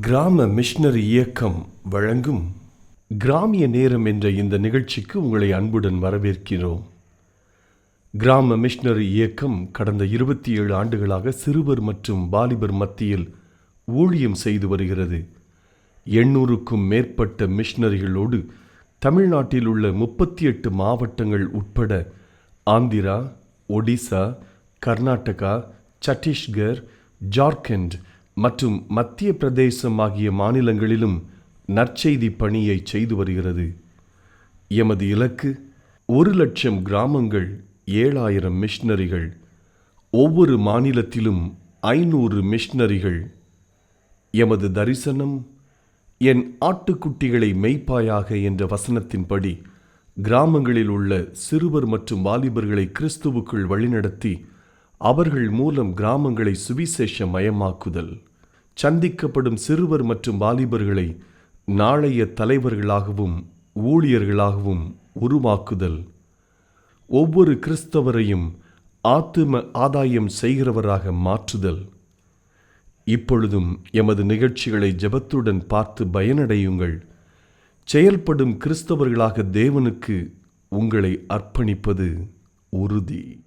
கிராம மிஷனரி இயக்கம் வழங்கும் கிராமிய நேரம் என்ற இந்த நிகழ்ச்சிக்கு உங்களை அன்புடன் வரவேற்கிறோம். கிராம மிஷனரி இயக்கம் கடந்த இருபத்தி ஏழு ஆண்டுகளாக சிறுவர் மற்றும் வாலிபர் மத்தியில் ஊழியம் செய்து வருகிறது. எண்ணூறுக்கும் மேற்பட்ட மிஷனரிகளோடு தமிழ்நாட்டில் உள்ள முப்பத்தி எட்டு மாவட்டங்கள் உட்பட ஆந்திரா ஒடிசா கர்நாடகா சத்தீஸ்கர் ஜார்க்கண்ட் மற்றும் மத்திய பிரதேசம் ஆகிய மாநிலங்களிலும் நற்செய்தி பணியை செய்து வருகிறது. எமது இலக்கு ஒரு லட்சம் கிராமங்கள் ஏழாயிரம் மிஷினரிகள் ஒவ்வொரு மாநிலத்திலும் ஐநூறு மிஷனரிகள். எமது தரிசனம் என் ஆட்டுக்குட்டிகளை மெய்ப்பாயாக என்ற வசனத்தின்படி கிராமங்களில் உள்ள சிறுவர் மற்றும் வாலிபர்களை கிறிஸ்துவுக்குள் வழிநடத்தி அவர்கள் மூலம் கிராமங்களை சுவிசேஷ மயமாக்குதல். சந்திக்கப்படும் சிறுவர் மற்றும் வாலிபர்களை நாளைய தலைவர்களாகவும் ஊழியர்களாகவும் உருவாக்குதல். ஒவ்வொரு கிறிஸ்தவரையும் ஆத்தும ஆதாயம் செய்கிறவராக மாற்றுதல். இப்பொழுதும் எமது நிகழ்ச்சிகளை ஜெபத்துடன் பார்த்து பயனடையுங்கள். செயல்படும் கிறிஸ்தவர்களாக தேவனுக்கு உங்களை அர்ப்பணிப்பது உறுதி.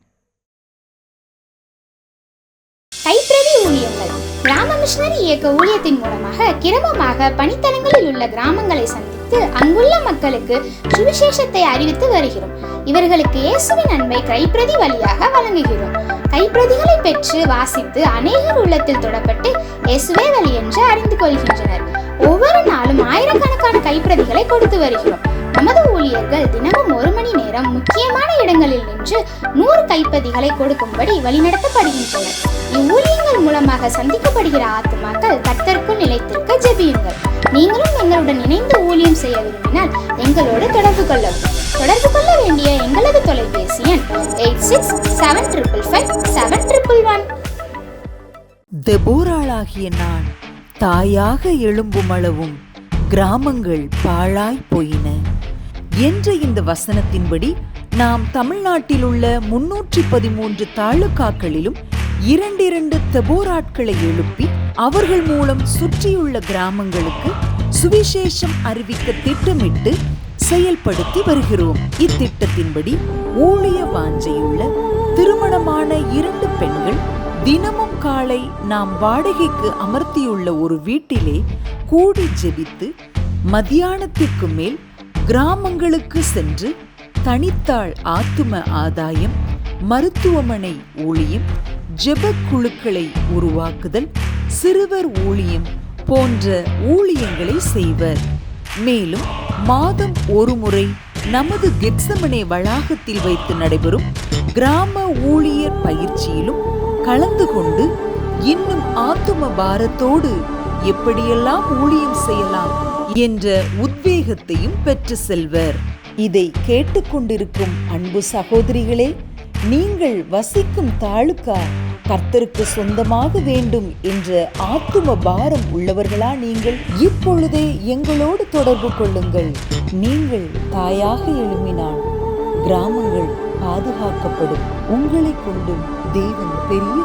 மிஷனரி இயக்க ஊழியத்தின் மூலமாக கிரமமாக பணித்தலங்களில் உள்ள கிராமங்களை சந்தித்து அங்குள்ள மக்களுக்கு சுவிசேஷத்தை அறிவித்து வருகிறோம். இவர்களுக்கு இயேசுவின் அன்பை கைப்பிரதி வழியாக வழங்குகிறோம். கைப்பிரதிகளை பெற்று வாசித்து அநேகர் உள்ளத்தில் தொடப்பட்டு இயேசுவே வழி என்று அறிந்து கொள்கின்றனர். ஒவ்வொரு நாளும் ஆயிரக்கணக்கான கைப்பிரதிகளை கொடுத்து வருகிறோம். நமது ஊழியர்கள் தினமும் ஒரு மணி நேரம் முக்கியமான இடங்களில் நின்று நூறு கைப்பதிகளை கொடுக்கும்படி வழிநடத்தப்படுகின்றனர். இவ்வூழியங்கள் மூலமாக சந்திக்கப்படுகிற ஆத்துமாக்கள் கர்த்தருக்குள் நிலைத்திருக்க ஜெபியுங்கள். நீங்களும் எங்களுடன் இணைந்து ஊழியம் செய்ய விரும்பினால் எங்களோடு தொடர்பு கொள்ளவும். தொடர்பு கொள்ள வேண்டிய எங்களது தொலைபேசி எண் eight six seven triple five seven triple one. தெபோராளாகிய நான் தாயாக எழும்புமளவும் கிராமங்கள் பாழாய் போயின. என்ற இந்த வசனத்தின்படி நாம் தமிழ்நாட்டில் உள்ள முன்னூற்றி பதிமூன்று தாலுகாக்களிலும் இரண்டிரண்டு தெபோராட்களை எழுப்பி அவர்கள் மூலம் சுற்றியுள்ள கிராமங்களுக்கு சுவிசேஷம் அறிவிக்க திட்டமிட்டு செயல்படுத்தி வருகிறோம். இத்திட்டத்தின்படி ஊழிய வாஞ்சையுள்ள திருமணமான இரண்டு பெண்கள் தினமும் காலை நாம் வாடகைக்கு அமர்த்தியுள்ள ஒரு வீட்டிலே கூடி ஜெபித்து மத்தியானத்திற்கு மேல் கிராமங்களுக்கு சென்று தனித்தாள் ஆத்தும ஆதாயம் மருத்துவமனை ஊழியம் ஜெபக் குழுக்களை உருவாக்குதல் சிறுவர் ஊழியம் போன்ற ஊழியங்களை செய்வர். மேலும் மாதம் ஒரு முறை நமது கெட்சமனே வளாகத்தில் வைத்து நடைபெறும் கிராம ஊழியர் பயிற்சியிலும் கலந்து கொண்டு இன்னும் ஆத்தும பாரத்தோடு எப்படியெல்லாம் ஊழியம் செய்யலாம் என்ற உத்வேகத்தையும் பெற்று செல்வர். இதை கேட்டுக்கொண்டிருக்கும் அன்பு சகோதரிகளே நீங்கள் வசிக்கும் தாலுக்கா கர்த்தருக்கு சொந்தமாக வேண்டும் என்ற ஆத்தும பாரம் உள்ளவர்களா நீங்கள்? இப்பொழுதே எங்களோடு தொடர்பு கொள்ளுங்கள். நீங்கள் தாயாக எழும்பினால் கிராமங்கள் பாதுகாக்கப்படும். உங்களை கொண்டும் தேவன் பெரிய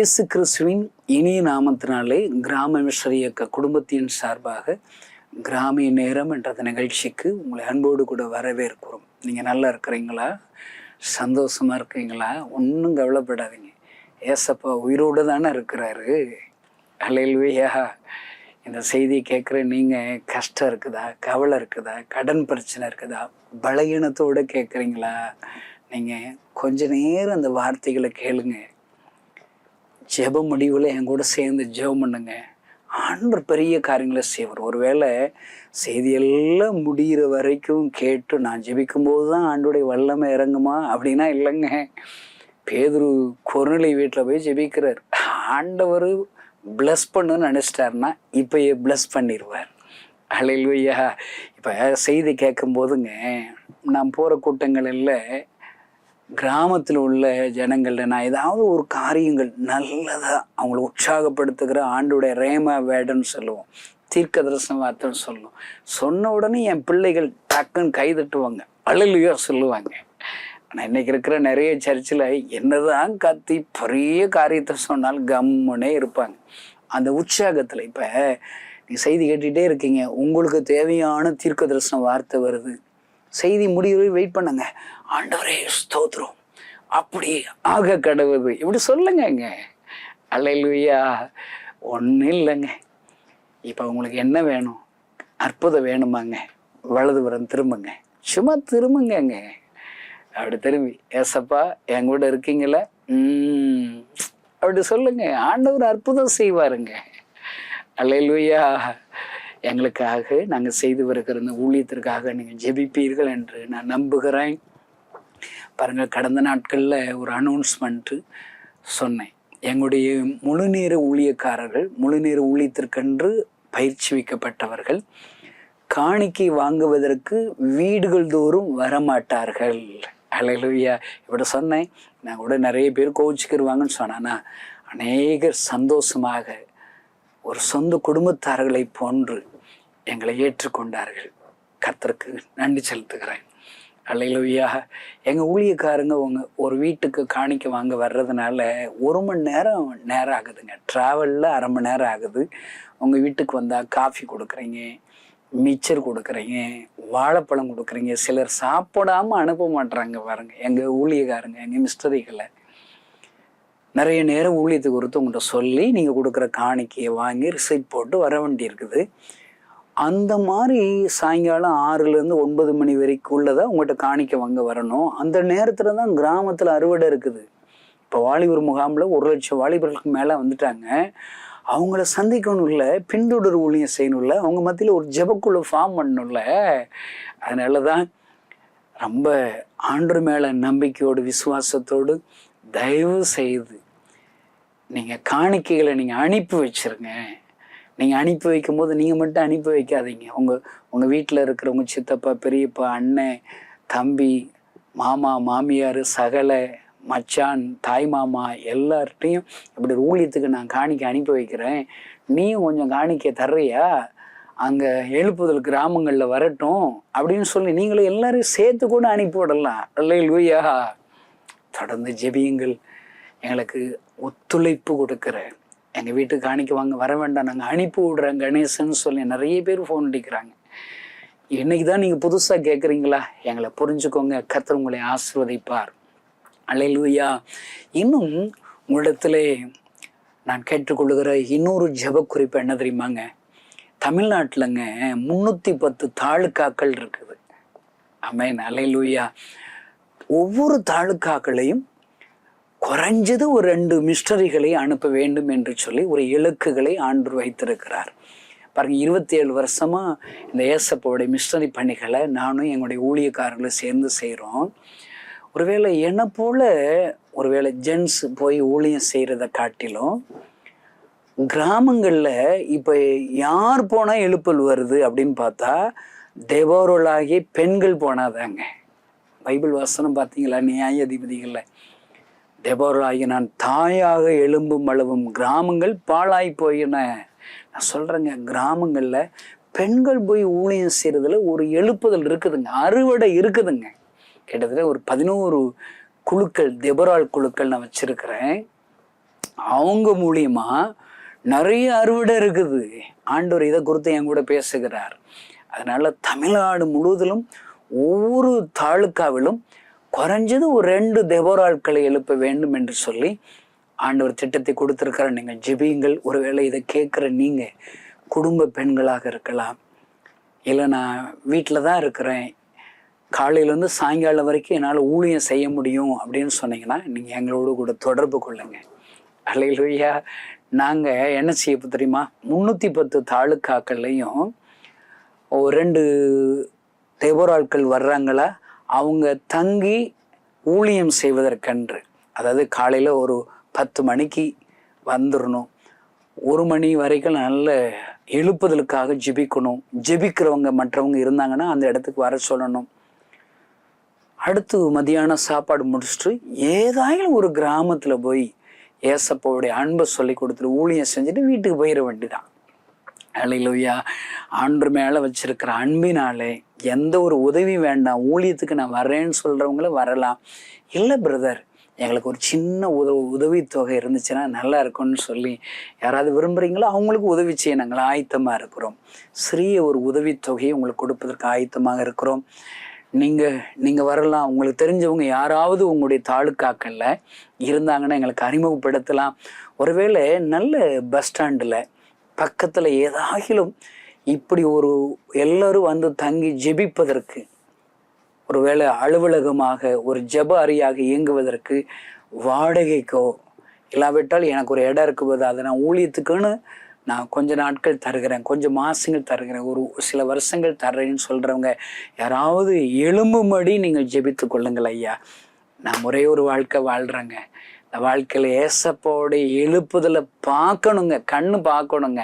இயேசு கிறிஸ்துவின் இனிய நாமத்தினாலே கிராம மிஷர் இயக்க குடும்பத்தின் சார்பாக கிராமிய நேரம் என்ற நிகழ்ச்சிக்கு உங்களை அன்போடு கூட வரவேற்கிறோம். நீங்கள் நல்லா இருக்கிறீங்களா? சந்தோஷமா இருக்கீங்களா? ஒன்றும் கவலைப்படாதீங்க. ஏசப்பா உயிரோடு தானே இருக்கிறாரு. அலையில்வையா இந்த செய்தியை கேட்குற நீங்கள் கஷ்டம் இருக்குதா? கவலை இருக்குதா? கடன் பிரச்சனை இருக்குதா? பலகீனத்தோடு கேட்குறீங்களா? நீங்கள் கொஞ்ச நேரம் அந்த வார்த்தைகளை கேளுங்க. ஜெப முடிவில் என் கூட சேர்ந்து ஜெபம் பண்ணுங்க. ஆண்டர் பெரிய காரியங்களை செய்வார். ஒருவேளை செய்தியெல்லாம் முடிகிற வரைக்கும் கேட்டு நான் ஜெபிக்கும்போது தான் ஆண்டுடைய வல்லமை இறங்குமா? அப்படின்னா இல்லைங்க. பேதுரு கொருநிலை வீட்டில் போய் ஜெபிக்கிறார். ஆண்டவர் ப்ளஸ் பண்ணுன்னு நினச்சிட்டாருன்னா இப்பயே ப்ளஸ் பண்ணிடுவார். அலையிலுயா இப்போ செய்தி கேட்கும் போதுங்க நான் போகிற கூட்டங்களில் கிராமத்தில் உள்ள ஜனங்கள்ட நான் ஏதாவது ஒரு காரியங்கள் நல்லதாக அவங்கள உற்சாகப்படுத்துகிற ஆண்டுடைய ரேமா வேடன்னு சொல்லுவோம். தீர்க்க தரிசன வார்த்தைன்னு சொல்லுவோம். சொன்ன உடனே என் பிள்ளைகள் டக்குன்னு கை தட்டுவாங்க. அழலையோ சொல்லுவாங்க. ஆனால் இன்னைக்கு இருக்கிற நிறைய சர்ச்சில் என்னதான் கத்தி பெரிய காரியத்தை சொன்னாலும் கம்முனே இருப்பாங்க. அந்த உற்சாகத்தில் இப்போ நீங்கள் செய்தி கேட்டுகிட்டே இருக்கீங்க. உங்களுக்கு தேவையான தீர்க்க தரிசன வார்த்தை வருது. செய்தி முடிவு வெயிட் பண்ணுங்க. ஆண்டவரே ஸ்தோத்ரம் அப்படி ஆக கடவுது இப்படி சொல்லுங்கங்க. அல்லையா ஒன்றும் இல்லைங்க. இப்போ உங்களுக்கு என்ன வேணும்? அற்புதம் வேணுமாங்க. வலதுபுறம் திரும்புங்க. சும்மா திரும்புங்கங்க. அப்படி திரும்பி ஏசப்பா என் கூட இருக்கீங்களா அப்படி சொல்லுங்க. ஆண்டவர் அற்புதம் செய்வாருங்க. அல்லையா எங்களுக்காக நாங்கள் செய்து வருகிற இந்த ஊழியத்திற்காக நீங்கள் ஜெபிப்பீர்கள் என்று நான் நம்புகிறேன். பாருங்கள் கடந்த நாட்களில் ஒரு அனௌன்ஸ்மெண்ட்டு சொன்னேன். எங்களுடைய முழுநேர ஊழியக்காரர்கள் முழுநேர ஊழியத்திற்கென்று பயிற்சி வைக்கப்பட்டவர்கள் காணிக்கை வாங்குவதற்கு வீடுகள் தோறும் வரமாட்டார்கள். அலையிலுயா இப்படி சொன்னேன். நான் கூட நிறைய பேர் கோவிச்சுக்கிடுவாங்கன்னு சொன்னானா. அநேகர் சந்தோஷமாக ஒரு சொந்த குடும்பத்தார்களை போன்று எங்களை ஏற்றுக்கொண்டார்கள். கர்த்தருக்கு நன்றி செலுத்துகிறேன். அல்லையிலுயா எங்கள் ஊழியக்காரங்க உங்கள் ஒரு வீட்டுக்கு காணிக்க வாங்க வர்றதுனால ஒரு மணி நேரம் நேரம் ஆகுதுங்க. ட்ராவலில் அரை மணி நேரம் ஆகுது. உங்கள் வீட்டுக்கு வந்தால் காஃபி கொடுக்குறீங்க மிச்சர் கொடுக்குறீங்க வாழைப்பழம் கொடுக்குறீங்க. சிலர் சாப்பிடாமல் அனுப்ப மாட்டுறாங்க பாருங்கள் எங்கள் ஊழியக்காரங்க எங்கள் மிஸ்டரிகளை நிறைய நேரம் ஊழியத்துக்கு கொடுத்து உங்கள்கிட்ட சொல்லி நீங்கள் கொடுக்குற காணிக்கையை வாங்கி ரிசைட் போட்டு வர வேண்டி இருக்குது. அந்த மாதிரி சாயங்காலம் ஆறுலேருந்து ஒன்பது மணி வரைக்கும் உள்ளதான் உங்கள்கிட்ட காணிக்க வாங்க வரணும். அந்த நேரத்தில் தான் கிராமத்தில் அறுவடை இருக்குது. இப்போ வாலிபர் முகாமில் ஒரு லட்சம் வாலிபர்களுக்கு மேலே வந்துட்டாங்க. அவங்கள சந்திக்கணும்ல பின்தொடர் ஊழியம் செய்யணும்ல அவங்க மத்தியில் ஒரு ஜெபக்குழு ஃபார்ம் பண்ணணும்ல. அதனால தான் ரொம்ப ஆண்டு மேலே நம்பிக்கையோடு விசுவாசத்தோடு தயவு செய்து நீங்கள் காணிக்கைகளை நீங்கள் அனுப்பி வச்சுருங்க. நீங்கள் அனுப்பி வைக்கும்போது நீங்கள் மட்டும் அனுப்பி வைக்காதீங்க. உங்கள் உங்கள் வீட்டில் இருக்கிறவங்க சித்தப்பா பெரியப்பா அண்ணன் தம்பி மாமா மாமியார் சகல மச்சான் தாய் மாமா எல்லார்ட்டையும் இப்படி ஊழியத்துக்கு நான் காணிக்கை அனுப்பி வைக்கிறேன். நீயும் கொஞ்சம் காணிக்கை தர்றியா? அங்கே எழுப்புதல் கிராமங்களில் வரட்டும் அப்படின்னு சொல்லி நீங்களும் எல்லாரையும் சேர்த்து கூட அனுப்பி விடலாம். அல்லையா தொடர்ந்து ஜெபியுங்கள். எங்களுக்கு ஒத்துழைப்பு கொடுக்குற எங்கள் வீட்டுக்கு காணிக்க வாங்க வர வேண்டாம் நாங்கள் அனுப்பி விடுறோம் கணேசன் சொல்லி நிறைய பேர் ஃபோன் அடிக்கிறாங்க. இன்னைக்கு தான் நீங்கள் புதுசாக கேட்குறீங்களா எங்களை புரிஞ்சுக்கோங்க கத்தர் உங்களை ஆசிர்வதிப்பார். அலையிலூயா இன்னும் உங்களிடத்துல நான் கேட்டுக்கொள்ளுகிற இன்னொரு ஜெப குறிப்பு என்ன தெரியுமாங்க? தமிழ்நாட்டிலங்க முந்நூற்றி பத்து தாலுக்காக்கள் இருக்குது. அமேன் அலையிலூயா ஒவ்வொரு தாலுக்காக்களையும் குறைஞ்சது ஒரு ரெண்டு மிஸ்டரிகளை அனுப்ப வேண்டும் என்று சொல்லி ஒரு இலக்குகளை ஆண்டு வைத்திருக்கிறார். பாருங்க இருபத்தி ஏழு வருஷமா இந்த ஏசப்போடைய மிஸ்டரி பணிகளை நானும் எங்களுடைய ஊழியக்காரர்களும் சேர்ந்து செய்கிறோம் ஒருவேளை என்னை போல ஒருவேளை ஜென்ஸ் போய் ஊழியம் செய்கிறத காட்டிலும் கிராமங்களில் இப்போ யார் போனால் எழுப்பல் வருது அப்படின்னு பார்த்தா தேவோருளாகிய பெண்கள் போனாதாங்க. பைபிள் வசனம் பார்த்தீங்களா? நியாயாதிபதிகளில். டெபோராகி நான் தாயாக எலும்பும் அளவும் கிராமங்கள் பாழாய் போயின. நான் சொல்கிறேங்க கிராமங்களில் பெண்கள் போய் ஊழியம் செய்கிறதுல ஒரு எழுப்புதல் இருக்குதுங்க அறுவடை இருக்குதுங்க. கிட்டத்தட்ட ஒரு பதினோரு குழுக்கள் தெபரால் குழுக்கள் நான் வச்சுருக்கிறேன். அவங்க மூலியமாக நிறைய அறுவடை இருக்குது. ஆண்டவர் இதை குறித்து என் கூட பேசுகிறார். அதனால் தமிழ்நாடு முழுவதிலும் ஒவ்வொரு தாலுக்காவிலும் குறைஞ்சது ஒரு ரெண்டு தெபோராட்களை எழுப்ப வேண்டும் என்று சொல்லி ஆண்டவர் திட்டத்தை கொடுத்துருக்கிற நீங்கள் ஜெபியுங்கள். ஒருவேளை இதை கேட்குற நீங்கள் குடும்ப பெண்களாக இருக்கலாம். இல்லை நான் வீட்டில் தான் இருக்கிறேன். காலையிலேருந்து சாயங்காலம் வரைக்கும் என்னால் ஊழியம் செய்ய முடியும் அப்படின்னு சொன்னீங்கன்னா நீங்கள் எங்களோடு கூட தொடர்பு கொள்ளுங்கள் அலையிலுயா நாங்கள் என்ன செய்ய தெரியுமா? முந்நூற்றி பத்து தாலுக்காக்கள்லையும் ஒரு ரெண்டு தேவராட்கள் வர்றாங்களா? அவங்க தங்கி ஊழியம் செய்வதற்கன்று. அதாவது காலையில் ஒரு பத்து மணிக்கு வந்துடணும் ஒரு மணி வரைக்கும் நல்ல எழுப்புதலுக்காக ஜெபிக்கணும். ஜெபிக்கிறவங்க மற்றவங்க இருந்தாங்கன்னா அந்த இடத்துக்கு வர சொல்லணும். அடுத்து மதியானம் சாப்பாடு முடிச்சுட்டு ஏதாயிலும் ஒரு கிராமத்தில் போய் ஏசப்பாவுடைய அன்பை சொல்லி கொடுத்துட்டு ஊழியம் செஞ்சுட்டு வீட்டுக்கு போயிட வேண்டிதான் அலையிலோயா ஆண்டு மேலே வச்சிருக்கிற அன்பினாலே எந்த ஒரு உதவி வேண்டாம் ஊழியத்துக்கு நான் வரேன்னு சொல்கிறவங்கள வரலாம். இல்லை பிரதர் எங்களுக்கு ஒரு சின்ன உதவி உதவித்தொகை இருந்துச்சுன்னா நல்லா இருக்கும்னு சொல்லி யாராவது விரும்புகிறீங்களோ அவங்களுக்கு உதவி செய்ய நாங்கள் ஆயத்தமாக இருக்கிறோம். சிறிய ஒரு உதவித்தொகையை உங்களுக்கு கொடுப்பதற்கு ஆயத்தமாக இருக்கிறோம். நீங்கள் நீங்கள் வரலாம். உங்களுக்கு தெரிஞ்சவங்க யாராவது உங்களுடைய தாலுக்காக்களில் இருந்தாங்கன்னா எங்களுக்கு அறிமுகப்படுத்தலாம். ஒருவேளை நல்ல பஸ் ஸ்டாண்டில் பக்கத்தில் ஏதாகிலும் இப்படி ஒரு எல்லோரும் வந்து தங்கி ஜெபிப்பதற்கு ஒருவேளை அலுவலகமாக ஒரு ஜெப அறையாக இயங்குவதற்கு வாடகைக்கோ இல்லாவிட்டால் எனக்கு ஒரு இடம் இருக்குது அதை நான் ஊழியத்துக்குன்னு நான் கொஞ்ச நாட்கள் தருகிறேன் கொஞ்சம் மாதங்கள் தருகிறேன் ஒரு சில வருஷங்கள் தர்றேன்னு சொல்கிறவங்க யாராவது எலும்புமடி நீங்கள் ஜெபித்து கொள்ளுங்கள் ஐயா. நான் ஒரே ஒரு வாழ்க்கை வாழ்கிறேங்க இந்த வாழ்க்கையில் ஏசப்போடைய எழுப்புதலை பார்க்கணுங்க கண்ணு பார்க்கணுங்க.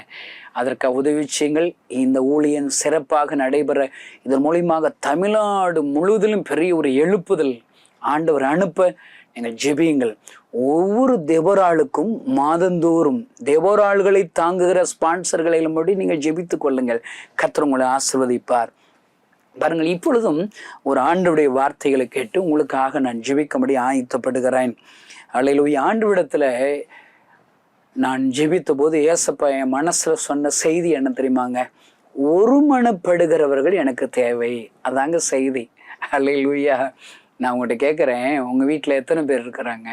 அதற்கு உதவி செய்யுங்கள் இந்த ஊழியன் சிறப்பாக நடைபெற இதன் மூலியமாக தமிழ்நாடு முழுவதிலும் பெரிய ஒரு எழுப்புதல் ஆண்டவர் அனுப்ப நீங்கள் ஜெபியுங்கள். ஒவ்வொரு தேவராளுக்கும் மாதந்தோறும் தேவராள்களை தாங்குகிற ஸ்பான்சர்களிலும் படி நீங்கள் ஜெபித்து கொள்ளுங்கள். கர்த்தர் உங்களை ஆசிர்வதிப்பார். பாருங்கள் இப்பொழுதும் ஒரு ஆண்டுடைய வார்த்தைகளை கேட்டு உங்களுக்காக நான் ஜெபிக்கும்படி ஆயத்தப்படுகிறேன். அலையிலுய ஆண்டு நான் ஜெபித்த போது ஏசப்பா என் மனசில் சொன்ன செய்தி என்ன தெரியுமாங்க? ஒருமனப்படுகிறவர்கள் எனக்கு தேவை. அதாங்க செய்தி. அலையிலுயா நான் உங்கள்கிட்ட கேட்குறேன் உங்கள் வீட்டில் எத்தனை பேர் இருக்கிறாங்க?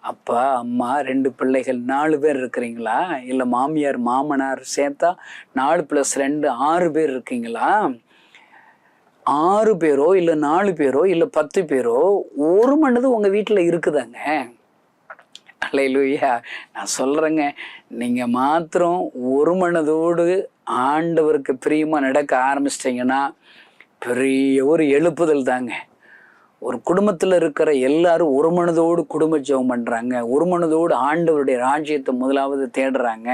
அப்பா அம்மா ரெண்டு பிள்ளைகள் நாலு பேர் இருக்கிறீங்களா? இல்லை மாமியார் மாமனார் சேர்த்தா நாலு ப்ளஸ் ரெண்டு ஆறு பேர் இருக்கீங்களா? ஆறு பேரோ இல்லை நாலு பேரோ இல்லை பத்து பேரோ ஒரு மனது உங்கள் வீட்டில் இருக்குதாங்க? அலையிலுயா. நான் சொல்கிறேங்க நீங்கள் மாத்திரம் ஒரு மனதோடு ஆண்டவருக்கு பிரியமாக நடக்க ஆரம்பிச்சிட்டிங்கன்னா பெரிய ஒரு எழுப்புதல் தாங்க. ஒரு குடும்பத்தில் இருக்கிற எல்லாரும் ஒரு மனதோடு குடும்ப ஜெபம் பண்ணுறாங்க ஒரு மனதோடு ஆண்டவருடைய ராஜ்யத்தை முதலாவது தேடுறாங்க.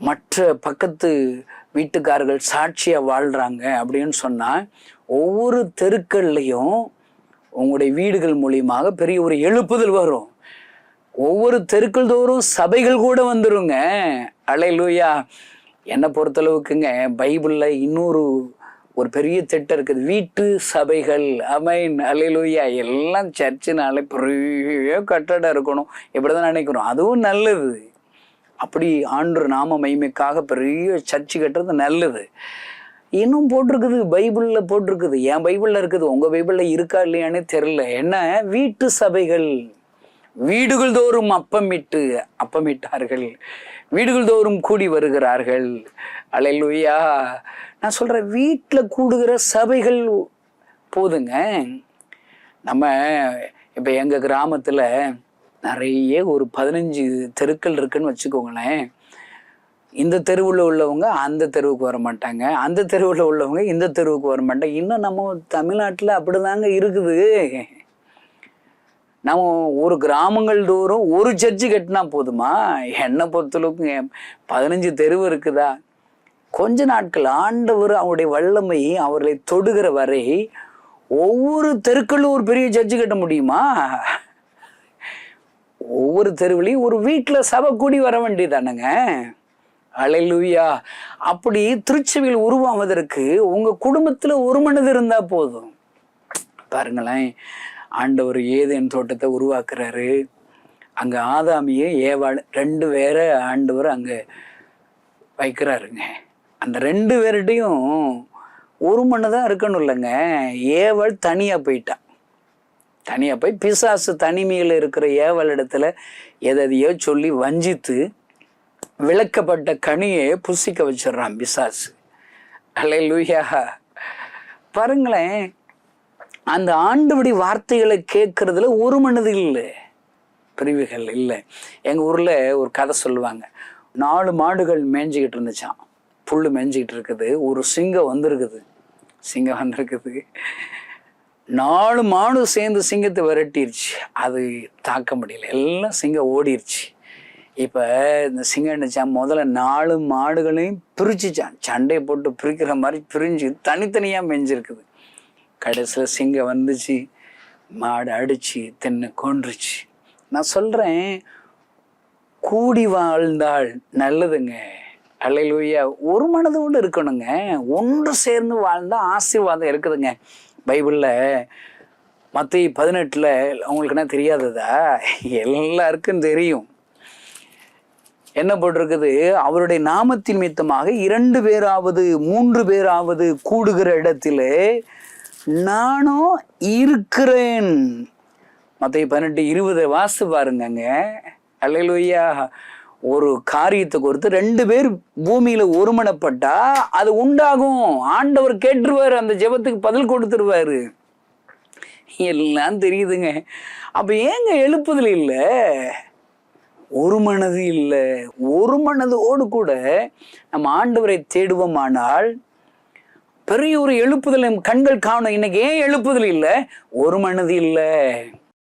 மற்ற பக்கத்து வீட்டுக்காரர்கள் சாட்சியாக வாழ்கிறாங்க அப்படின்னு சொன்னால் ஒவ்வொரு தெருக்கள்லையும் உங்களுடைய வீடுகள் மூலியமாக பெரிய ஒரு எழுப்புதல் வரும். ஒவ்வொரு தெருக்கள் தோறும் சபைகள் கூட வந்துருங்க. அலையிலூயா. என்னை பொறுத்தளவுக்குங்க பைபிளில் இன்னொரு ஒரு பெரிய திட்டம் இருக்குது. வீட்டு சபைகள் அமைன் அலையிலூயா. எல்லாம் சர்ச்சினாலே பெரிய கட்டடம் இருக்கணும். இப்படி தான் நினைக்கிறோம். அதுவும் நல்லது. அப்படி ஆண்டு நாம மைமைக்காக பெரிய சர்ச்சு கட்டுறது நல்லது. இன்னும் போட்டிருக்குது பைபிளில் போட்டிருக்குது. என் பைபிளில் இருக்குது உங்கள் பைபிளில் இருக்கா இல்லையானே தெரில என்ன? வீட்டு சபைகள். வீடுகள் தோறும் அப்பமிட்டு அப்பமிட்டார்கள். வீடுகள் தோறும் கூடி வருகிறார்கள். அலையிலுயா நான் சொல்கிறேன் வீட்டில் கூடுகிற சபைகள் போதுங்க. நம்ம இப்போ எங்கள் கிராமத்தில் நிறைய ஒரு பதினஞ்சு தெருக்கள் இருக்குன்னு வச்சுக்கோங்களேன். இந்த தெருவில் உள்ளவங்க அந்த தெருவுக்கு வர மாட்டாங்க. அந்த தெருவில் உள்ளவங்க இந்த தெருவுக்கு வர மாட்டாங்க. இன்னும் நம்ம தமிழ்நாட்டில் அப்படிதாங்க இருக்குது. நம்ம ஒரு கிராமங்கள் தோறும் ஒரு சர்ச்சு கட்டினா போதுமா? என்னை பொறுத்தளவுக்கு பதினஞ்சு தெருவு இருக்குதா? கொஞ்ச நாட்கள் ஆண்டவர் அவருடைய வல்லமை அவர்களை தொடுகிற வரை ஒவ்வொரு தெருக்களும் ஒரு பெரிய சர்ச்சு கட்ட முடியுமா? ஒவ்வொரு தெருவிலையும் ஒரு வீட்டில் சபை கூடி வர வேண்டியதானங்க? அலைலுயா அப்படி திருச்சபையில் உருவாவதற்கு உங்கள் குடும்பத்தில் ஒரு மனது இருந்தால் போதும். பாருங்களேன் ஆண்டவர் ஏதேன் தோட்டத்தை உருவாக்குறாரு. அங்கே ஆதாமியும் ஏவாள் ரெண்டு பேரை ஆண்டவர் அங்கே வைக்கிறாருங்க. அந்த ரெண்டு பேர்கிட்டையும் ஒரு மனதான் இருக்கணும் இல்லைங்க. ஏவாள் தனியாக போயிட்டான் தனியாக போய் பிசாசு தனிமையில் இருக்கிற ஏவல் இடத்துல எதையோ சொல்லி வஞ்சித்து விளக்கப்பட்ட கனியை புசிக்க வச்சிடுறான் பிசாசு. அல்ல லூயா பாருங்களேன் அந்த ஆண்டுபடி வார்த்தைகளை கேட்கறதுல ஒரு மனது இல்லை. பிரிவுகள் இல்லை. எங்கள் ஊரில் ஒரு கதை சொல்லுவாங்க. நாலு மாடுகள் மேய்ஞ்சிக்கிட்டு இருந்துச்சான் புல் மேய்ஞ்சிக்கிட்டு இருக்குது. ஒரு சிங்கம் வந்திருக்குது. சிங்கம் வந்திருக்குது. நாலு மாடு சேர்ந்து சிங்கத்தை விரட்டிருச்சு. அது தாக்க முடியல. எல்லாம் சிங்கம் ஓடிருச்சு. இப்போ இந்த சிங்கம் என்னச்சான் முதல்ல நாலு மாடுகளையும் பிரிச்சுச்சான். சண்டையை போட்டு பிரிக்கிற மாதிரி பிரிஞ்சு தனித்தனியாக மெஞ்சிருக்குது. கடைசியில் சிங்கம் வந்துச்சு. மாடு அடிச்சு தின்னு கொன்றுச்சு. நான் சொல்கிறேன் கூடி வாழ்ந்தால் நல்லதுங்க. அல்லையிலூயா ஒரு மனதோடு இருக்கணுங்க. ஒன்று சேர்ந்து வாழ்ந்தால் ஆசீர்வாதம் இருக்குதுங்க. பைபிளில் மத்திய பதினெட்டில் அவங்களுக்கு என்ன தெரியாததா? எல்லாருக்கும் தெரியும். என்ன போட்டிருக்குது? அவருடைய நாமத்தின் மித்தமாக இரண்டு பேராவது மூன்று பேராவது கூடுகிற இடத்துல நானும் இருக்கிறேன். மற்ற பதினெட்டு இருபது வாசு பாருங்கங்க அல்லையா ஒரு காரியத்தை கொடுத்து ரெண்டு பேர் பூமியில ஒருமனப்பட்டா அது உண்டாகும். ஆண்டவர் கேட்டுருவாரு அந்த ஜெபத்துக்கு பதில் கொடுத்துருவாரு. எல்லாம் தெரியுதுங்க. அப்ப ஏங்க எழுப்புதல் இல்லை? ஒரு மனது இல்லை. ஒரு மனதோடு கூட நம்ம ஆண்டவரை தேடுவோமானால் பெரிய ஒரு எழுப்புதல் கண்கள் காணும். இன்னைக்கு ஏன் எழுப்புதல் இல்லை? ஒரு மனது இல்லை.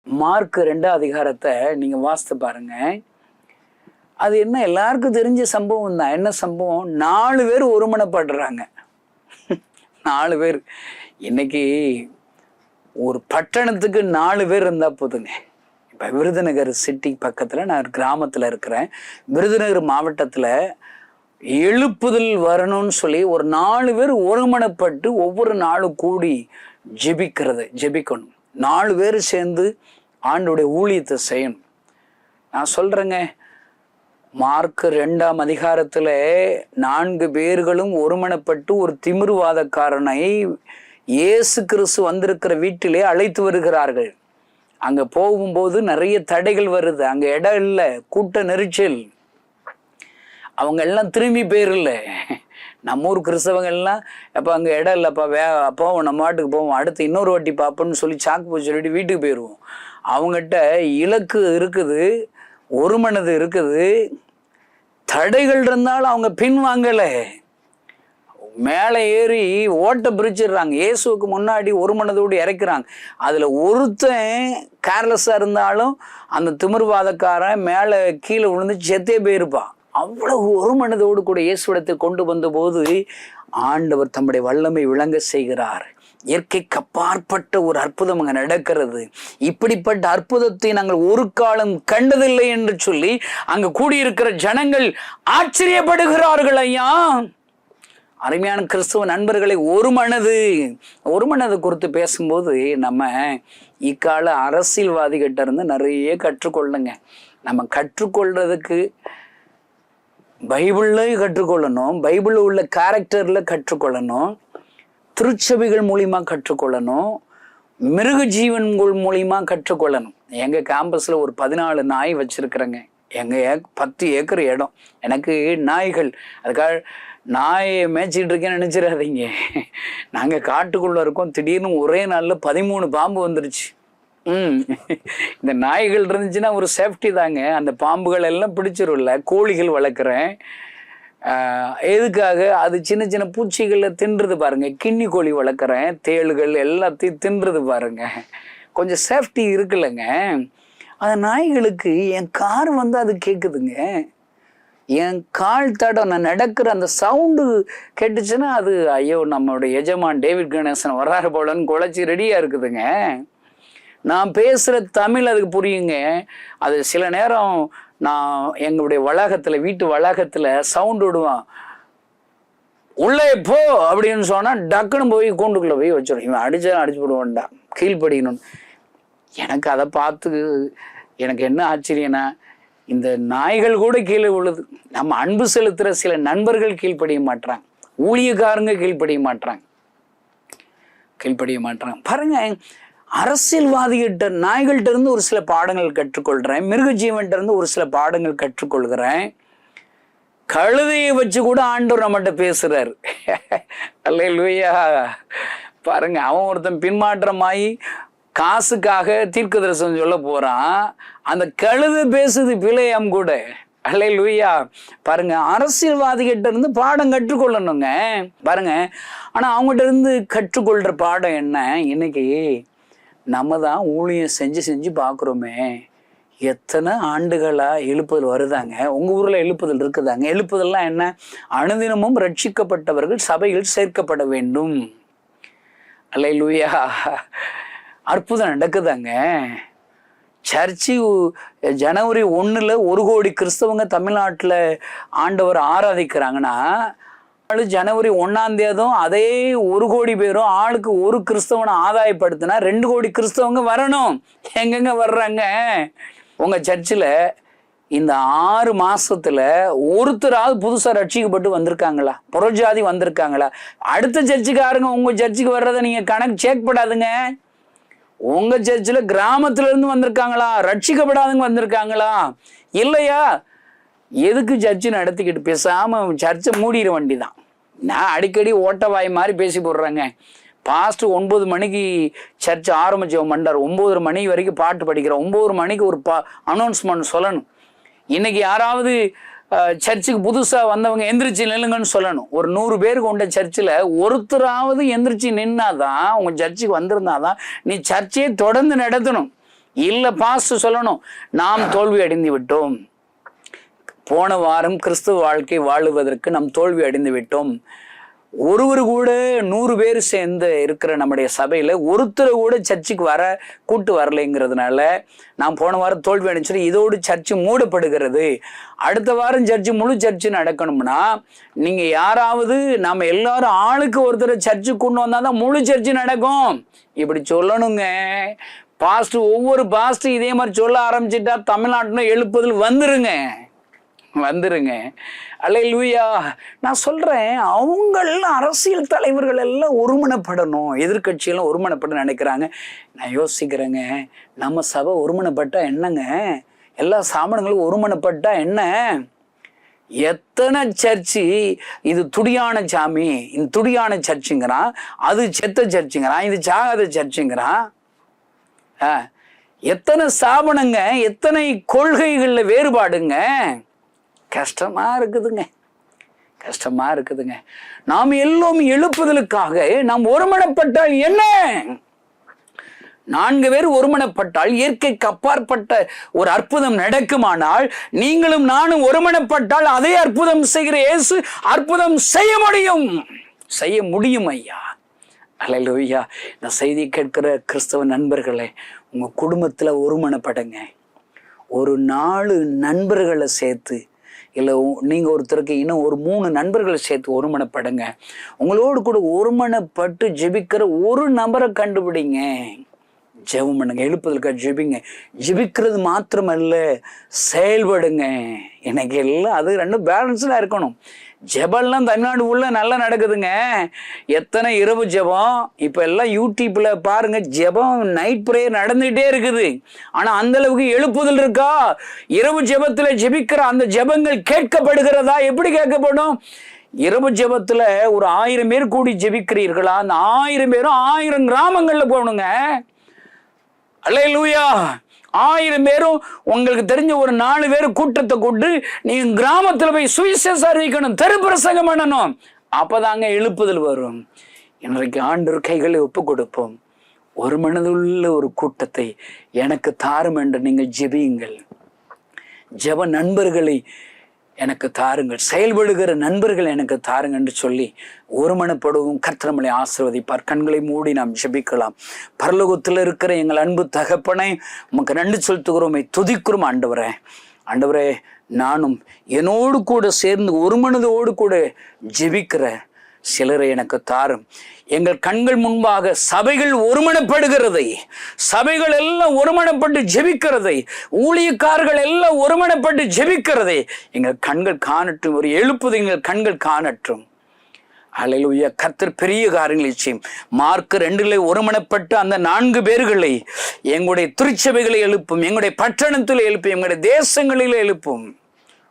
மார்க் ரெண்டாம் அதிகாரத்தை நீங்க வாசித்து பாருங்க. அது என்ன எல்லாருக்கும் தெரிஞ்ச சம்பவம் தான். என்ன சம்பவம்? நாலு பேர் ஒருமனப்படுறாங்க. நாலு பேர். இன்னைக்கு ஒரு பட்டணத்துக்கு நாலு பேர் இருந்தால் போதுங்க இப்போ விருதுநகர் சிட்டி பக்கத்தில் நான் கிராமத்தில் இருக்கிறேன். விருதுநகர் மாவட்டத்தில் எழுப்புதல் வரணும்னு சொல்லி ஒரு நாலு பேர் ஒருமனப்பட்டு ஒவ்வொரு நாளும் கூடி ஜெபிக்கிறது ஜெபிக்கணும். நாலு பேர் சேர்ந்து ஆண்டுடைய ஊழியத்தை செய்யணும். நான் சொல்கிறேங்க மார்க் ரெண்டாம் அதிகாரத்தில் நான்கு பேர்களும் ஒருமனப்பட்டு ஒரு திமிர்வாதக்காரனை இயேசு கிறிஸ்து வந்திருக்கிற வீட்டிலே அழைத்து வருகிறார்கள். அங்க போகும்போது நிறைய தடைகள் வருது. அங்க இடம் இல்லை கூட்ட நெரிச்சல். அவங்க எல்லாம் திரும்பி போயிரல. நம்ம ஊர் கிறிஸ்தவங்கள்லாம் அப்போ அங்கே இடம் இல்லைப்பா வே அப்போ நம்ம வாட்டுக்கு போவோம். அடுத்து இன்னொரு வாட்டி பார்ப்போம்னு சொல்லி சாக்கு போய் சொல்லிட்டு வீட்டுக்கு போயிடுவோம் அவங்ககிட்ட இலக்கு இருக்குது ஒரு மனது இருக்குது. தடைகள் இருந்தாலும் அவங்க பின் வாங்கலை மேலே ஏறி ஓட்ட பிரிச்சிடுறாங்க. இயேசுவுக்கு முன்னாடி ஒரு மனதோடு இறக்குறாங்க. அதில் ஒருத்தன் கேர்லெஸ்ஸாக இருந்தாலும் அந்த திமிர்வாதக்காரன் மேலே கீழே விழுந்து செத்தே போயிருப்பான் அவ்வளவு ஒரு மனதோடு கூட இயேசுடத்தை கொண்டு வந்தபோது ஆண்டவர் தம்முடைய வல்லமை விளங்க செய்கிறார். இயற்கைக்கு அப்பாற்பட்ட ஒரு அற்புதம் அங்கே நடக்கிறது. இப்படிப்பட்ட அற்புதத்தை நாங்கள் ஒரு காலம் கண்டதில்லை என்று சொல்லி அங்கு கூடியிருக்கிற ஜனங்கள் ஆச்சரியப்படுகிறார்கள் ஐயா. அருமையான கிறிஸ்துவ நண்பர்களை ஒரு மனது ஒரு மனது குறித்து பேசும்போது நம்ம இக்கால அரசியல்வாதிகிட்ட இருந்து நிறைய கற்றுக்கொள்ளுங்க. நம்ம கற்றுக்கொள்றதுக்கு பைபிள்லையும் கற்றுக்கொள்ளணும் பைபிளில் உள்ள கேரக்டரில் கற்றுக்கொள்ளணும். திருச்சபைகள் மூலிமா கற்றுக்கொள்ளணும் மிருக ஜீவன்கள் மூலிமா கற்றுக்கொள்ளணும் எங்கள் கேம்பஸில் ஒரு பதினாலு நாய் வச்சுருக்குறேங்க. எங்கள் பத்து ஏக்கர் இடம். எனக்கு நாய்கள். அதுக்காக நாயை மேய்ச்சிட்டு இருக்கேன்னு நினச்சிடாதீங்க. நாங்கள் காட்டுக்குள்ளே இருக்கோம். திடீர்னு ஒரே நாளில் பதிமூணு பாம்பு வந்துருச்சு. ம். இந்த நாய்கள் இருந்துச்சுன்னா ஒரு சேஃப்டி தாங்க. அந்த பாம்புகள் எல்லாம் பிடிச்சிரும்ல. கோழிகள் வளர்க்குறேன். எதுக்காக? அது சின்ன சின்ன பூச்சிகளை தின்றுது பாருங்க. கிண்ணி கோழி வளர்க்குறேன் தேளுகள் எல்லாத்தையும் தின்றுது பாருங்க. கொஞ்சம் சேஃப்டி இருக்குல்லங்க. அந்த நாய்களுக்கு என் கார் வந்து அது கேட்குதுங்க என் கால் தடம் நான் நடக்கிற அந்த சவுண்டு கேட்டுச்சுன்னா அது ஐயோ நம்மளுடைய எஜமான் டேவிட் கணேசன் வராரு போலன்னு குழச்சி ரெடியாக இருக்குதுங்க. நான் பேசுகிற தமிழ் அதுக்கு புரியுங்க. அது சில நேரம் நான் எங்களுடைய வளாகத்தில் வீட்டு வளாகத்தில் சவுண்டு விடுவான். உள்ளே போ அப்படின்னு சொன்னால் டக்குன்னு போய் கூண்டுக்குள்ளே போய் வச்சிடும் இவன் அடிச்சா அடிச்சு விடுவான்டா கீழ்ப்படிக்கணும் எனக்கு அதை பார்த்து எனக்கு என்ன ஆச்சரியம்னா இந்த நாய்கள் கூட கீழே விழுது. நம்ம அன்பு செலுத்துகிற சில நண்பர்கள் கீழ்ப்படிய மாட்றாங்க. ஊழியக்காரங்க கீழ்ப்படிய மாட்டுறாங்க கீழ்ப்படிய மாட்றாங்க. பாருங்கள் அரசியல்வாதிகிட்ட நாய்கள்ட்ட இருந்து ஒரு சில பாடங்கள் கற்றுக்கொள்கிறேன் மிருக ஜீவன்கிட்ட இருந்து ஒரு சில பாடங்கள் கற்றுக்கொள்கிறேன். கழுதையை வச்சு கூட ஆண்டவர் நம்மகிட்ட பேசுறாரு. அல்லேலூயா. பாருங்க அவன் ஒருத்தன் பின்மாற்றமாயி காசுக்காக தீர்க்க தரிசனம் சொல்ல போறான். அந்த கழுதை பேசுது பிழையம் கூட. அல்ல லூயா பாருங்க அரசியல்வாதிகிட்ட இருந்து பாடம் கற்றுக்கொள்ளணுங்க. பாருங்க ஆனா அவங்ககிட்ட இருந்து கற்றுக்கொள்ற பாடம் என்ன? இன்னைக்கு நம்ம தான் ஊழியம் செஞ்சு செஞ்சு பார்க்குறோமே எத்தனை ஆண்டுகளாக எழுப்புதல் வருதாங்க? உங்கள் ஊரில் எழுப்புதல் இருக்குதாங்க? எழுப்புதல்லாம் என்ன? அனுதினமும் ரட்சிக்கப்பட்டவர்கள் சபையில் சேர்க்கப்பட வேண்டும். அல்ல லூயா அற்புதம் நடக்குதாங்க. சர்ச்சு ஜனவரி ஒன்றில் ஒரு கோடி கிறிஸ்தவங்க தமிழ்நாட்டில் ஆண்டவர் ஆராதிக்கிறாங்கன்னா ஜனவரி ஒன்னாம் தேதும் அதே ஒரு கோடி பேரும் ஆளுக்கு ஒரு கிறிஸ்தவனை ஆதாயப்படுத்தினா ரெண்டு கோடி கிறிஸ்தவங்க வரணும். எங்கெங்க வர்றாங்க? உங்க சர்ச்சில் இந்த ஆறு மாசத்துல ஒருத்தராவது புதுசா ரட்சிக்கப்பட்டு வந்திருக்காங்களா? புறஜாதி வந்திருக்காங்களா? அடுத்த சர்ச்சுக்காரங்க உங்க சர்ச்சுக்கு வர்றதை நீங்க கணக்கு செக் படாதுங்க உங்க சர்ச்சில் கிராமத்துல இருந்து வந்திருக்காங்களா? ரட்சிக்கப்படாதவங்க வந்திருக்காங்களா? இல்லையா? எதுக்கு சர்ச்சு நடத்திக்கிட்டு பேசாம சர்ச்சை மூடிகிற வண்டி தான் நான் அடிக்கடி ஓட்ட வாய் மாதிரி பேசி போடுறேங்க. பாஸ்ட் ஒன்பது மணிக்கு சர்ச் ஆரம்பிச்சவன் பண்ணார் ஒம்பது மணி வரைக்கும் பாட்டு படிக்கிறோம் ஒம்பது மணிக்கு ஒரு பா அனௌன்ஸ்மெண்ட் சொல்லணும். இன்னைக்கு யாராவது சர்ச்சுக்கு புதுசாக வந்தவங்க எந்திரிச்சு நில்லுங்கன்னு சொல்லணும். ஒரு நூறு பேர் கொண்ட சர்ச்சில் ஒருத்தராவது எந்திரிச்சு நின்னாதான் உங்கள் சர்ச்சுக்கு வந்திருந்தாதான் நீ சர்ச்சையை தொடர்ந்து நடத்தணும். இல்லை பாஸ்ட் சொல்லணும். நாம் தோல்வி அடைந்து விட்டோம். போன வாரம் கிறிஸ்துவ வாழ்க்கை வாழுவதற்கு நாம் தோல்வி அடைந்து விட்டோம். ஒருவர் கூட நூறு பேர் சேர்ந்து இருக்கிற நம்முடைய சபையில் ஒருத்தர் கூட சர்ச்சுக்கு வர கூட்டு வரலைங்கிறதுனால நான் போன வாரம் தோல்வி அடைஞ்சிட்டு இதோடு சர்ச்சு மூடப்படுகிறது. அடுத்த வாரம் சர்ச்சு முழு சர்ச்சு நடக்கணும்னா நீங்கள் யாராவது நாம் எல்லாரும் ஆளுக்கு ஒருத்தர் சர்ச்சுக்கு கொண்டு வந்தாதான் முழு சர்ச்சு நடக்கும். இப்படி சொல்லணுங்க. பாஸ்ட் ஒவ்வொரு பாஸ்ட் இதே மாதிரி சொல்ல ஆரம்பிச்சிட்டா தமிழ்நாட்டில் எழுப்புதல் வந்துருங்க. வந்துருங்க. அல்ல லூயா நான் சொல்கிறேன் அவங்கெல்லாம் அரசியல் தலைவர்கள் எல்லாம் ஒருமனப்படணும். எதிர்க்கட்சியெல்லாம் ஒருமனப்பட நினைக்கிறாங்க. நான் யோசிக்கிறேங்க நம்ம சபை ஒருமனப்பட்டா என்னங்க? எல்லா சாமான்களும் ஒருமனப்பட்டா என்ன? எத்தனை சர்ச்சு இது துடியான சாமி இந்த துடியான சர்ச்சுங்கிறான் அது செத்த சர்ச்சுங்கிறான் இது சாகாத சர்ச்சுங்கிறான். ஆ, எத்தனை ஸ்தாபனங்க எத்தனை கொள்கைகளில் வேறுபாடுங்க. கஷ்டமாக இருக்குதுங்க. கஷ்டமாக இருக்குதுங்க. நாம் எல்லோரும் எழுப்புதலுக்காக நாம் ஒருமனப்பட்டால் என்ன? நான்கு பேர் ஒருமனப்பட்டால் இயற்கைக்கு அப்பாற்பட்ட ஒரு அற்புதம் நடக்குமானால் நீங்களும் நானும் ஒருமனப்பட்டால் அதே அற்புதம் செய்கிற இயேசு அற்புதம் செய்ய முடியும். செய்ய முடியும் ஐயா. அல்லேலூயா இந்த செய்தி கேட்கிற கிறிஸ்தவ நண்பர்களே உங்கள் குடும்பத்தில் ஒருமனப்படுங்க. ஒரு நாலு நண்பர்களை சேர்த்து இல்லை நீங்கள் ஒருத்தருக்கு இன்னும் ஒரு மூணு நண்பர்களை சேர்த்து ஒருமனப்படுங்க. உங்களோடு கூட ஒருமனப்பட்டு ஜெபிக்கிற ஒரு நபரை கண்டுபிடிங்க. ஜெபம் பண்ணுங்க எழுப்பதற்காக ஜெபிங்க. ஜெபிக்கிறது மாத்திரமல்ல செயல்படுங்க. எனக்கு எல்லாம் அது ரெண்டும் பேலன்ஸ்டாக இருக்கணும். ஜெபம்லாம் தமிழ்நாடு உள்ள நல்லா நடக்குதுங்க. எத்தனை இரவு ஜெபம்? இப்போ எல்லாம் யூடியூப்ல பாருங்க ஜெபம் நைட் ப்ரேயர் நடந்துகிட்டே இருக்குது. ஆனா அந்த அளவுக்கு எழுப்புதல் இருக்கா? இரவு ஜெபத்தில் ஜெபிக்கிற அந்த ஜெபங்கள் கேட்கப்படுகிறதா? எப்படி கேட்கப்படும்? இரவு ஜெபத்தில் ஒரு ஆயிரம் பேர் கூடி ஜெபிக்கிறீர்களா? அந்த ஆயிரம் பேரும் ஆயிரம் கிராமங்கள்ல போகணுங்க. அல்ல லூயா ஆயிரம் பேரும் உங்களுக்கு தெரிஞ்ச ஒரு நாலு பேர் கூட்டத்தை கூட்டு நீங்க கிராமத்துல போய் சுவிசேஷம் அறிவிக்கணும் தெருப்பிரசங்கம் பண்ணணும். அப்பதாங்க எழுப்புதல் வரும். இன்றைக்கு ஆண்டு கைகளை ஒப்பு கொடுப்போம். ஒரு மனதுள்ள ஒரு கூட்டத்தை எனக்கு தாரும் என்று நீங்கள் ஜெபியுங்கள். ஜெப நண்பர்களை எனக்கு தாருங்கள். செயல்படுகிற நண்பர்கள் எனக்கு தாருங்கள் என்று சொல்லி ஒருமனப்படுவோம். கர்த்தனமலை ஆசிர்வதிப்பார். கண்களை மூடி நாம் ஜெபிக்கலாம். பரலோகத்தில் இருக்கிற எங்கள் அன்பு தகப்பனை உமக்கு நன்றி செலுத்துகிறோமே. துதிக்கிறோம் ஆண்டவரே. ஆண்டவரே நானும் என்னோடு கூட சேர்ந்து ஒரு மனதோடு கூட ஜெபிக்கிற சிலரை எனக்கு தாரும். எங்கள் கண்கள் முன்பாக சபைகள் ஒருமனப்படுகிறதை சபைகள் எல்லாம் ஒருமனப்பட்டு ஜெபிக்கிறதை ஊழியக்காரர்கள் எல்லாம் ஒருமனப்பட்டு ஜெபிக்கிறதை எங்கள் கண்கள் காணட்டும் ஒரு எழுப்புதை எங்கள் கண்கள் காணட்டும். அலையிலுய கத்தர் பெரிய காரியங்களை செய்யும். மார்க் ரெண்டுகளை ஒருமனப்பட்டு அந்த நான்கு பேர்களை எங்களுடைய திருச்சபைகளை எழுப்பும் எங்களுடைய பட்டணத்தில் எழுப்பும் எங்களுடைய தேசங்களில் எழுப்பும்.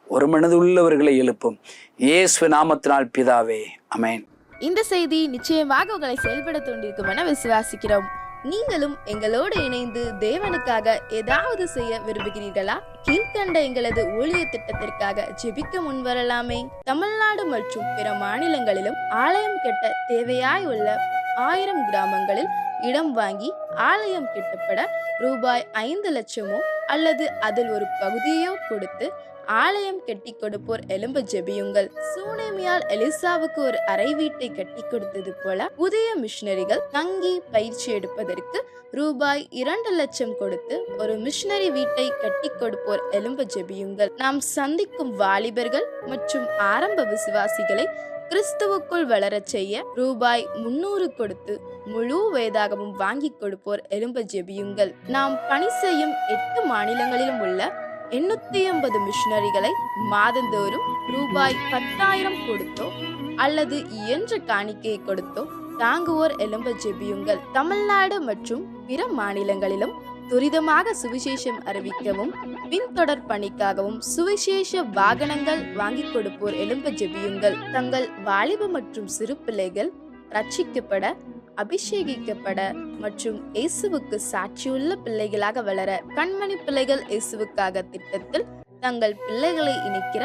ஒரு மனதுள்ளவர்களை எழுப்பும். இயேசு நாமத்தினால் பிதாவே அமேன் இந்த செய்தி நிச்சயமாக உங்களை செயல்பட தூண்டிருக்கும் என விசுவாசிக்கிறோம். நீங்களும் எங்களோடு இணைந்து தேவனுக்காக ஏதாவது செய்ய விரும்புகிறீர்களா? கீழ்கண்ட எங்களது ஊழிய திட்டத்திற்காக ஜெபிக்க முன்வரலாமே. தமிழ்நாடு மற்றும் பிற மாநிலங்களிலும் ஆலயம் கட்ட தேவையாய் உள்ள ஆயிரம் கிராமங்களில் இடம் வாங்கி ஆலயம் கட்டப்பட ரூபாய் ஐந்து லட்சமோ அல்லது அதில் ஒரு பகுதியோ கொடுத்து ஆலயம் கட்டி கொடுப்போர் எலும்பு ஜெபியுங்கள். சூனேமியால் எலிசாவுக்கு ஒரு அறை வீட்டை கட்டி கொடுத்தது போல புதிய மிஷினரிகள் தங்கி பயிற்சி எடுப்பதற்கு ரூபாய் இரண்டு லட்சம் கொடுத்து ஒரு மிஷினரி வீட்டை கட்டி கொடுப்போர் எலும்பு ஜெபியுங்கள். நாம் சந்திக்கும் வாலிபர்கள் மற்றும் ஆரம்ப விசுவாசிகளை கிறிஸ்துவுக்குள் வளரச் செய்ய ரூபாய் முன்னூறு கொடுத்து முழு வேதாகமும் வாங்கி கொடுப்போர் எலும்ப ஜெபியுங்கள். நாம் பணி செய்யும் எட்டு மாநிலங்களிலும் உள்ள எண்ணூத்தி ஐம்பது மிஷினரிகளை மாதந்தோறும் ரூபாய் பத்தாயிரம் கொடுத்தோ அல்லது இயன்ற காணிக்கையை கொடுத்தோ தாங்குவோர் எலும்ப ஜெபியுங்கள். தமிழ்நாடு மற்றும் பிற மாநிலங்களிலும் துரிதமாக சுவிசேஷம் அறிவிக்கவும் பின்தொடர் பணிக்காகவும் சுவிசேஷ வாகனங்கள் வாங்கி கொடுப்போர் எலும்ப ஜெபியுங்கள். தங்கள் வாலிப மற்றும் சிறு பிள்ளைகள் ரட்சிக்கப்பட அபிஷேகிக்கப்பட மற்றும் இயேசுவுக்கு சாட்சியுள்ள பிள்ளைகளாக வளர கண்மணி பிள்ளைகள் இயேசுவுக்காக திட்டத்தில் தங்கள் பிள்ளைகளை இணைக்கிற